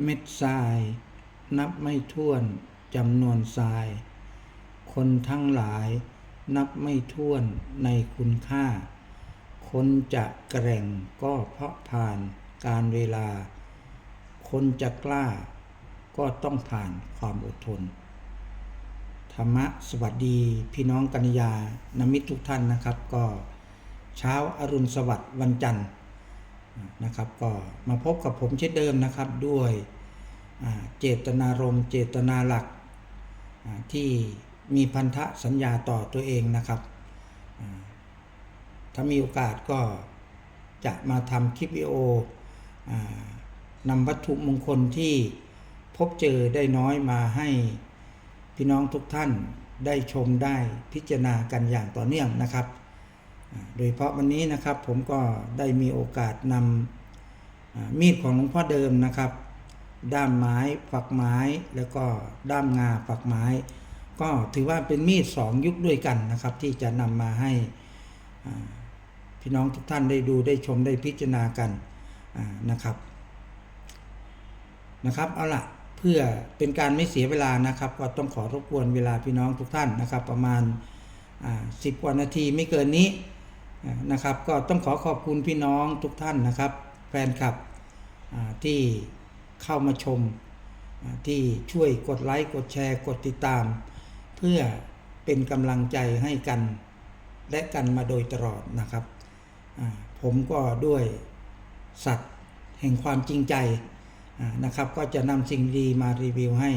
เม็ดทราย นับไม่ถ้วนจำนวนทราย คนทั้งหลายนับไม่ถ้วนในคุณค่า คนจะแกร่งก็เพราะผ่านการเวลา คนจะกล้าก็ต้องผ่านความอดทน ธรรมะสวัสดีพี่น้องกัญญานมิตรทุกท่านนะครับ ก็เช้าอรุณสวัสดิ์วันจันทร์ นะครับ ก็มาพบกับผมเช่นเดิมนะครับด้วยเจตนารมณ์เจตนาหลักที่มีพันธะสัญญาต่อตัวเองนะครับ ถ้ามีโอกาสก็จะมาทำคลิปวิดีโออนำวัตถุมงคลที่พบเจอได้น้อยมาให้พี่น้องทุกท่านได้ชมได้พิจารณากันอย่างต่อเนื่องนะครับ โดยเฉพาะวันนี้นะครับผมก็ได้มีโอกาสนำมีดของหลวงพ่อเดิมนะครับ ด้ามไม้ฝักไม้แล้วก็ด้ามงาฝักไม้ ก็ถือว่าเป็นมีดสองยุคด้วยกันนะครับ ที่จะนำมาให้พี่น้องทุกท่านได้ดูได้ชมได้พิจารณากันนะครับนะครับเอาละเพื่อเป็นการไม่เสียเวลานะครับ ก็ต้องขอรบกวนเวลาพี่น้องทุกท่านนะครับ ประมาณสิบกว่านาทีไม่เกินนี้ นะครับ ก็ต้องขอขอบคุณพี่น้องทุกท่านนะครับ แฟนคลับที่เข้ามาชมที่ช่วยกดไลค์กดแชร์กดติดตาม เพื่อเป็นกำลังใจให้กันและกันมาโดยตลอดนะครับผมก็ด้วยสัตว์แห่งความจริงใจนะครับ ก็จะนำสิ่งดีมารีวิวให้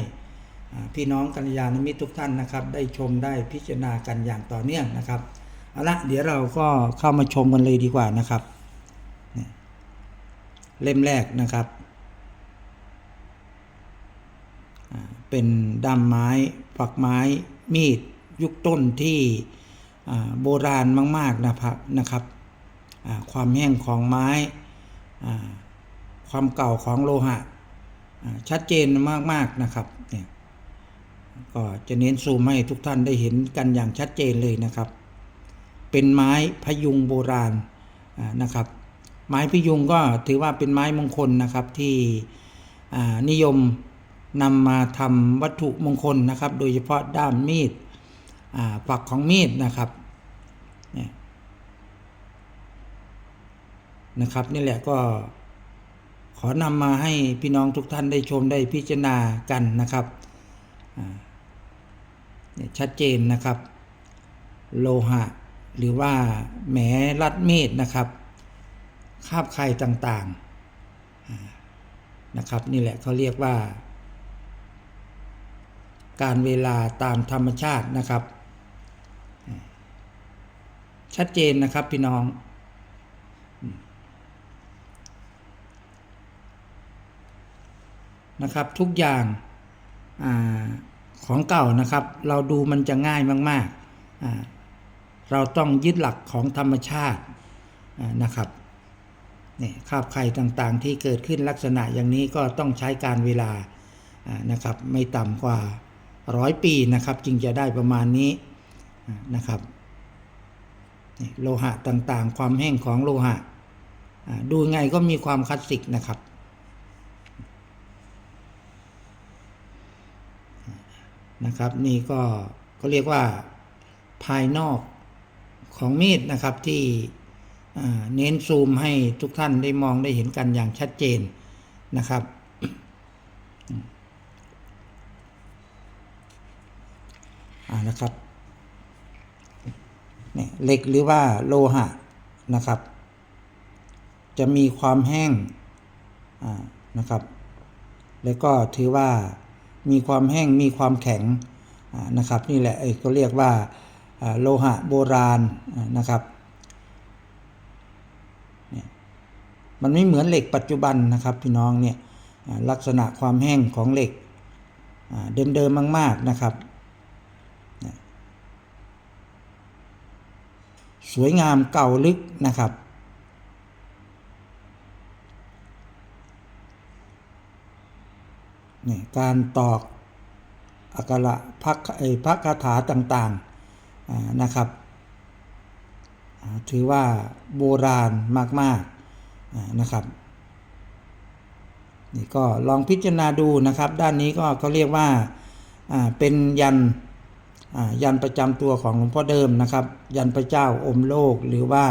พี่น้องกัลยาณมิตรทุกท่านนะครับ ได้ชมได้พิจารณากันอย่างต่อเนื่องนะครับ เอาละเดี๋ยวเราก็เข้ามาชมกันเลยดีกว่านะครับ เล่มแรกนะครับ เป็นด้ามไม้ฝักไม้มีดยุคต้นที่โบราณมากๆนะครับนะครับความแห้งของไม้ความเก่าของโลหะชัดเจนมากๆนะครับเนี่ยก็จะเน้นซูมให้ทุกท่านได้เห็นกันอย่างชัดเจนเลยนะครับ เป็นไม้พยุงโบราณนะครับ ไม้พยุงก็ถือว่าเป็นไม้มงคลนะครับที่นิยมนำมาทำวัตถุมงคลนะครับ โดยเฉพาะด้ามมีดฝักของมีดนะครับนี่ยนะครับนี่แหละก็ขอนำมาให้พี่น้องทุกท่านได้ชมได้พิจารณากันนะครับชัดเจนนะครับ โลหะ หรือว่าแหมรัดมีดนะครับคาบไข่ต่างๆอ่านะครับ นี่แหละเขาเรียกว่า การเวลาตามธรรมชาตินะครับ ชัดเจนนะครับพี่น้อง นะครับทุกอย่างอของเก่านะครับ เราดูมันจะง่ายมากๆอ่า เราต้องยึดหลักของธรรมชาตินะครับนี่คาบไข่ต่างๆ ที่เกิดขึ้นลักษณะอย่างนี้ก็ต้องใช้การเวลานะครับ ไม่ต่ำกว่าร้อยปีนะครับ จึงจะได้ประมาณนี้นะครับโลหะต่างๆ ความแห้งของโลหะ ดูไงก็มีความคลาสสิกนะครับนะครับ นี่ก็ก็เรียกว่าภายนอก ของมีดนะครับที่เน้นซูมให้ทุกท่านได้มองได้เห็นกันอย่างชัดเจนนะครับ อ่านะครับเนี่ยเหล็กหรือว่าโลหะนะครับ จะมีความแห้งอ่านะครับ แล้วก็ถือว่ามีความแห้งมีความแข็งอ่านะครับ นี่แหละไอ้ก็เรียกว่า โลหะโบราณนะครับ มันไม่เหมือนเหล็กปัจจุบันนะครับพี่น้องเนี่ยลักษณะความแห้งของเหล็กเดิมๆมาก ๆนะครับ สวยงามเก่าลึกนะครับนี่การตอกอักระพักไอพระคาถาต่างๆ นะครับถือว่าโบราณมากๆนะครับนี่ก็ลองพิจารณาดูนะครับ ด้านนี้ก็เขาเรียกว่าเป็นยันยันประจำตัวของหลวงพ่อเดิมนะครับ ยันพระเจ้าอมโลกหรือว่า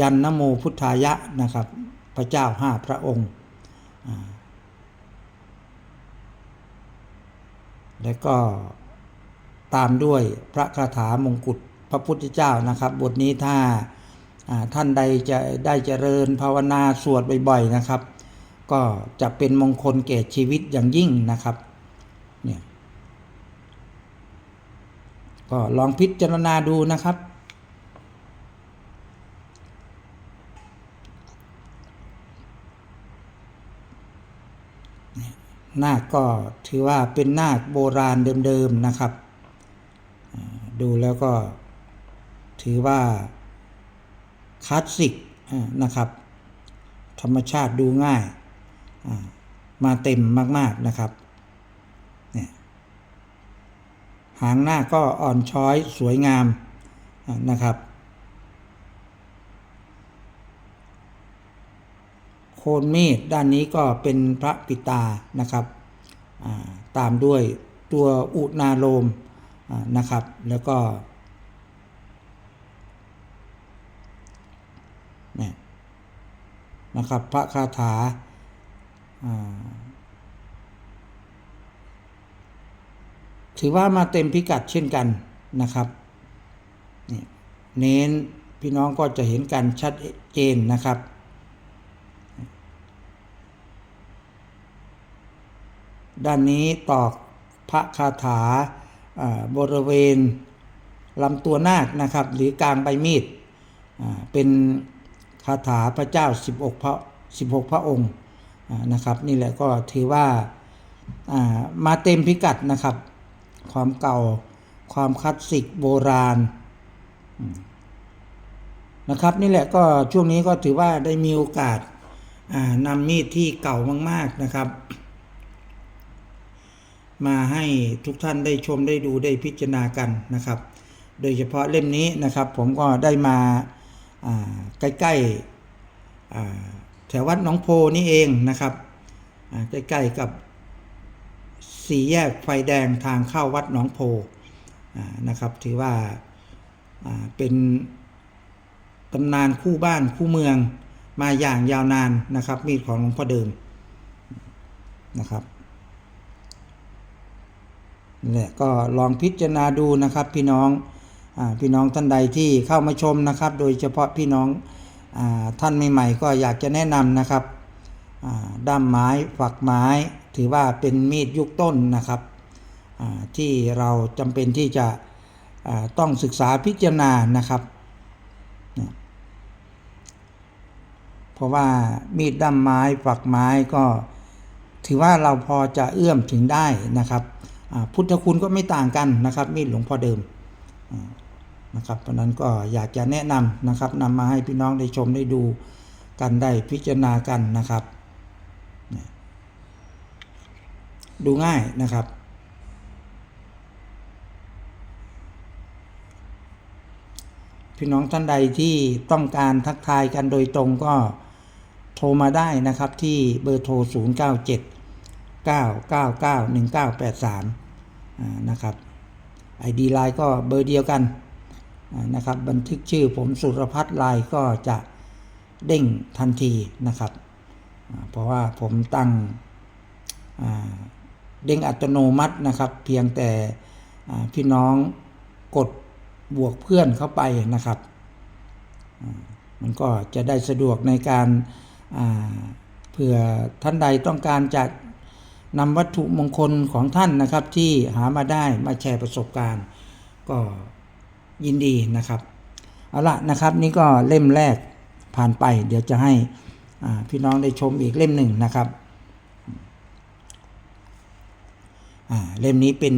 ยันนโมพุทธายะนะครับ พระเจ้าห้าพระองค์แล้วก็ ตามด้วยพระคาถามงกุฎพระพุทธเจ้านะครับ บทนี้ถ้าท่านใดจะได้เจริญภาวนาสวดบ่อยๆนะครับ ก็จะเป็นมงคลแก่ชีวิตอย่างยิ่งนะครับเนี่ยก็ลองพิจารณาดูนะครับ นาคก็ถือว่าเป็นนาคโบราณเดิมๆนะครับ ดูแล้วก็ถือว่าคลาสสิกนะครับ ธรรมชาติดูง่าย มาเต็มมาก ๆนะครับเนี่ยหางหน้าก็อ่อนช้อยสวยงามนะครับ โคนมีดด้านนี้ก็เป็นพระปิตานะครับ ตามด้วยตัวอุณาโลม นะครับ แล้วก็นี่นะครับพระคาถาถือว่ามาเต็มพิกัดเช่นกันนะครับนี่เน้นพี่น้องก็จะเห็นกันชัดเจนนะครับด้านนี้ตอกพระคาถา บริเวณลำตัวนาคนะครับหรือกลางใบมีดเป็นคาถาพระเจ้า 16 พระ 16 พระองค์นะครับนี่แหละก็ถือว่ามาเต็มพิกัดนะครับ ความเก่าความคลาสสิกโบราณนะครับนี่แหละก็ช่วงนี้ก็ถือว่าได้มีโอกาสนำมีดที่เก่ามาก ๆนะครับ มาให้ทุกท่านได้ชมได้ดูได้พิจารณากันนะครับ โดยเฉพาะเล่มนี้นะครับผมก็ได้มาใกล้ๆแถววัดหนองโพนี่เองนะครับใกล้ๆกับสี่แยกไฟแดงทางเข้าวัดหนองโพนะครับ ถือว่าเป็นตำนานคู่บ้านคู่เมืองมาอย่างยาวนานนะครับ มีดของหลวงพ่อเดิมนะครับ นี่แหละก็ลองพิจารณาดูนะครับพี่น้องอพี่น้องท่านใดที่เข้ามาชมนะครับ โดยเฉพาะพี่น้องอท่านใหม่ๆ ก็อยากจะแนะนำนะครับด้ามไม้ฝักไม้ ถือว่าเป็นมีดยุคต้นนะครับที่เราจำเป็นที่จะต้องศึกษาพิจารณานะครับ เพราะว่ามีดด้ามไม้ฝักไม้ก็ถือว่าเราพอจะเอื้อมถึงได้นะครับ พุทธคุณก็ไม่ต่างกันนะครับมีดหลวงพ่อเดิมนะครับเพราะนั้นก็อยากจะแนะนำนะครับนำมาให้พี่น้องได้ชมได้ดูกันได้พิจารณากันนะครับ ดูง่ายนะครับ พี่น้องท่านใดที่ต้องการทักทายกันโดยตรงก็โทรมาได้นะครับที่เบอร์โทร 0 9991983นะครับ ID ไลน์ก็เบอร์เดียวกันนะครับ บันทึกชื่อผมสุรพัฒน์ไลน์ก็จะเด้งทันทีนะครับ เพราะว่าผมตั้งเด้งอัตโนมัตินะครับ เพียงแต่พี่น้องกดบวกเพื่อนเข้าไปนะครับ มันก็จะได้สะดวกในการเผื่อท่านใดต้องการจะ นำวัตถุมงคลของท่านนะครับ ที่หามาได้มาแชร์ประสบการณ์ ก็ยินดีนะครับ เอาละนะครับนี่ก็เล่มแรกผ่านไป เดี๋ยวจะให้พี่น้องได้ชมอีกเล่มหนึ่งนะครับเล่มนี้เป็น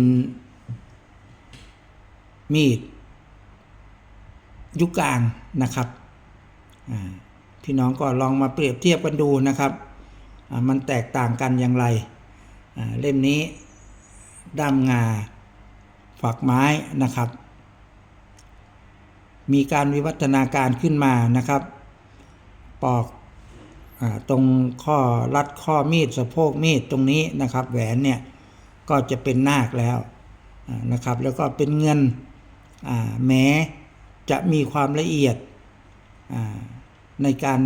มีดยุคกลางนะครับพี่น้องก็ลองมาเปรียบเทียบกันดูนะครับ มันแตกต่างกันอย่างไร เล่มนี้ด้ามงาฝักไม้นะครับ มีการวิวัฒนาการขึ้นมานะครับ ปอกอตรงข้อรัดข้อมีดสะโพกมีดตรงนี้นะครับ แหวนเนี่ยก็จะเป็นนาคแล้วนะครับ แล้วก็เป็นเงินแม้จะมีความละเอียดในการ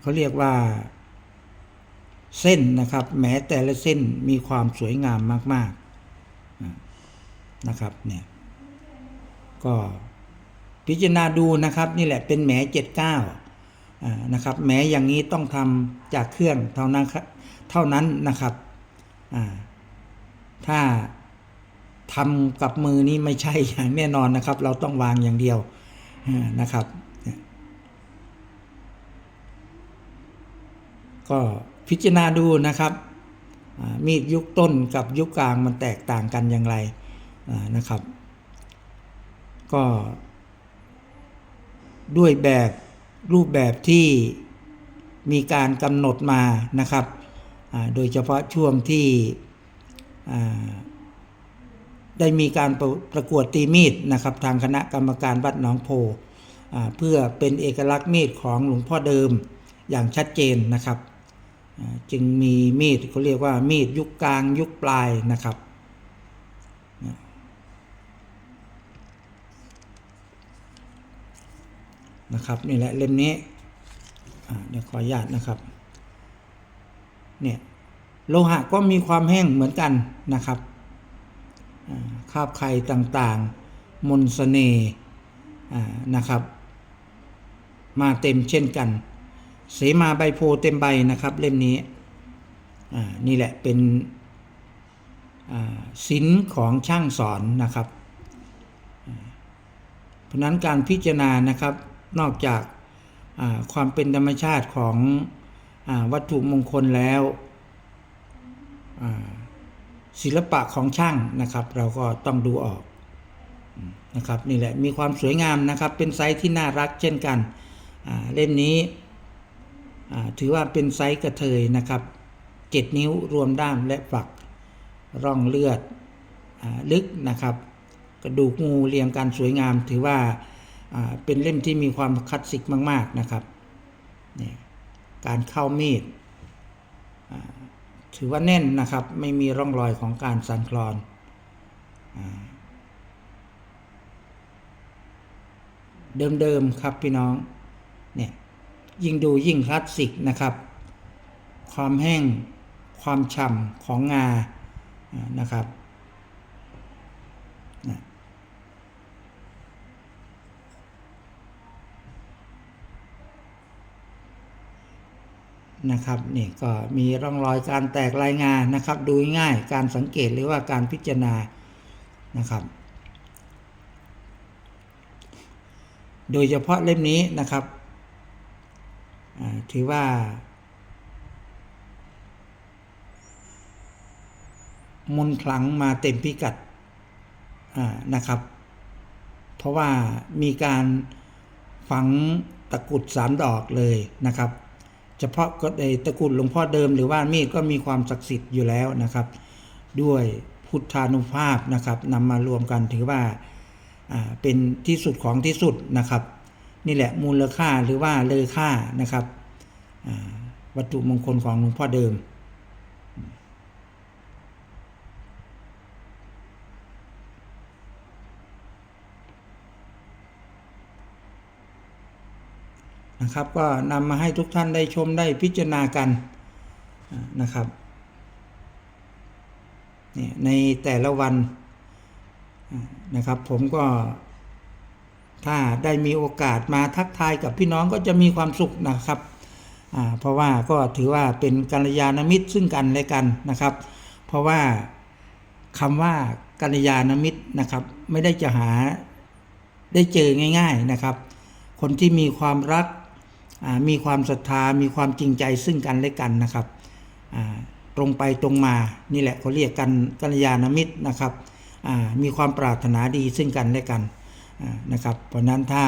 เขาเรียกว่า เส้นนะครับ แม้แต่ละเส้นมีความสวยงามมากๆนะครับเนี่ยก็พิจารณาดูนะครับนี่แหละเป็นแหมเจ็ดเก้านะครับแหมอย่างนี้ต้องทำจากเครื่องเท่านั้นเท่านั้นนะครับถ้าทำกับมือนี้ไม่ใช่อย่างแน่นอนนะครับ เราต้องวางอย่างเดียวนะครับ ก็ พิจารณาดูนะครับมีดยุคต้นกับยุคกลางมันแตกต่างกันอย่างไรนะครับ ก็ด้วยแบบรูปแบบที่มีการกำหนดมานะครับ โดยเฉพาะช่วงที่ได้มีการประประกวดตีมีดนะครับ ทางคณะกรรมการวัดหนองโพเพื่อเป็นเอกลักษณ์มีดของหลวงพ่อเดิมอย่างชัดเจนนะครับ จึงมีมีดเขาเรียกว่ามีดยุคกลางยุคปลายนะครับ นะครับนี่แหละเล่มนี้เดี๋ยวขออนุญาตนะครับเนี่ยโลหะก็มีความแห้งเหมือนกันนะครับคาบไข่ต่างๆ มนต์เสน่ห์นะครับ มาเต็มเช่นกัน เสมาใบโพเต็มใบนะครับ เล่มนี้นี่แหละเป็นศิลป์ของช่างสอนนะครับ เพราะนั้นการพิจารณานะครับนอกจากความเป็นธรรมชาติของอวัตถุมงคลแล้วศิลปะของช่างนะครับ เราก็ต้องดูออกนะครับนี่แหละมีความสวยงามนะครับ เป็นไซส์ที่น่ารักเช่นกันเล่มนี้ ถือว่าเป็นไซส์กระเทยนะครับเจ็ดนิ้วรวมด้ามและฝักร่องเลือดอลึกนะครับ กระดูกงูเรียงกันสวยงาม ถือว่าเป็นเล่มที่มีความคลาสสิกมาก ๆนะครับนี่การเข้ามีดถือว่าแน่นนะครับ ไม่มีร่องรอยของการสั่นคลอนอเดิมๆครับพี่น้องเนี่ย ยิ่งดูยิ่งคลาสสิกนะครับ ความแห้งความฉ่ำของงานะครับนะครับนี่ก็มีร่องรอยการแตกลายงานนะครับ ดูง่ายการสังเกตหรือว่าการพิจารณานะครับ โดยเฉพาะเล่มนี้นะครับ ถือว่า มนต์ขลังมาเต็มพิกัดอ่านะครับ เพราะว่ามีการฝังตะกุดสามดอกเลยนะครับ เฉพาะก็ในตะกุดหลวงพ่อเดิมหรือว่ามีดก็มีความศักดิ์สิทธิ์อยู่แล้วนะครับ ด้วยพุทธานุภาพนะครับนำมารวมกันถือว่าอ่าเป็นที่สุดของที่สุดนะครับ นี่แหละมูลค่าหรือว่าเลอค่านะครับ วัตถุมงคลของหลวงพ่อเดิม นะครับ ก็นำมาให้ทุกท่านได้ชมได้พิจารณากันนะครับเนี่ยในแต่ละวันนะครับ ผมก็ถ้าได้มีโอกาสมาทักทายกับพี่น้องก็จะมีความสุขนะครับ เพราะว่าก็ถือว่าเป็นกัลยาณมิตรซึ่งกันและกันนะครับ เพราะว่าคำว่ากัลยาณมิตรนะครับ ไม่ได้จะหาได้เจอง่าย ๆนะครับ คนที่มีความรักมีความศรัทธามีความจริงใจซึ่งกันและกันนะครับตรงไปตรงมานี่แหละเขาเรียกกันกัลยาณมิตรนะครับมีความปรารถนาดีซึ่งกันและกันนะครับ เพราะนั้นถ้า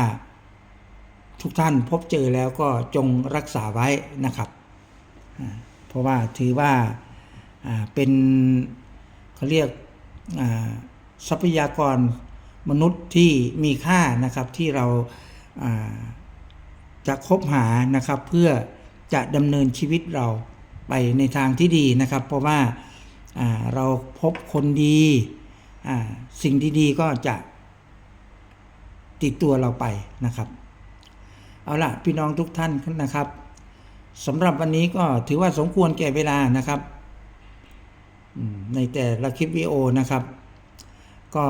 ทุกท่านพบเจอแล้วก็จงรักษาไว้นะครับ เพราะว่าถือว่าเป็นเขาเรียกทรัพยากรมนุษย์ที่มีค่านะครับที่เราจะคบหานะครับ เพื่อจะดำเนินชีวิตเราไปในทางที่ดีนะครับ เพราะว่าเราพบคนดีสิ่งดีๆก็จะติดตัวเราไปนะครับ เอาล่ะพี่น้องทุกท่านนะครับสำหรับวันนี้ก็ถือว่าสมควรแก่เวลานะครับ ในแต่ละคลิปวิดีโอนะครับ ก็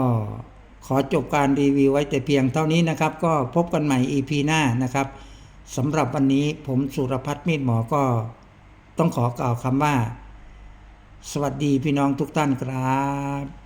ขอจบการรีวิวไว้แต่เพียงเท่านี้นะครับ ก็พบกันใหม่ EP หน้านะครับสำหรับวันนี้ผมสุรพัฒน์มีดหมอก็ต้องขอกล่าวคำว่า สวัสดีพี่น้องทุกท่านครับ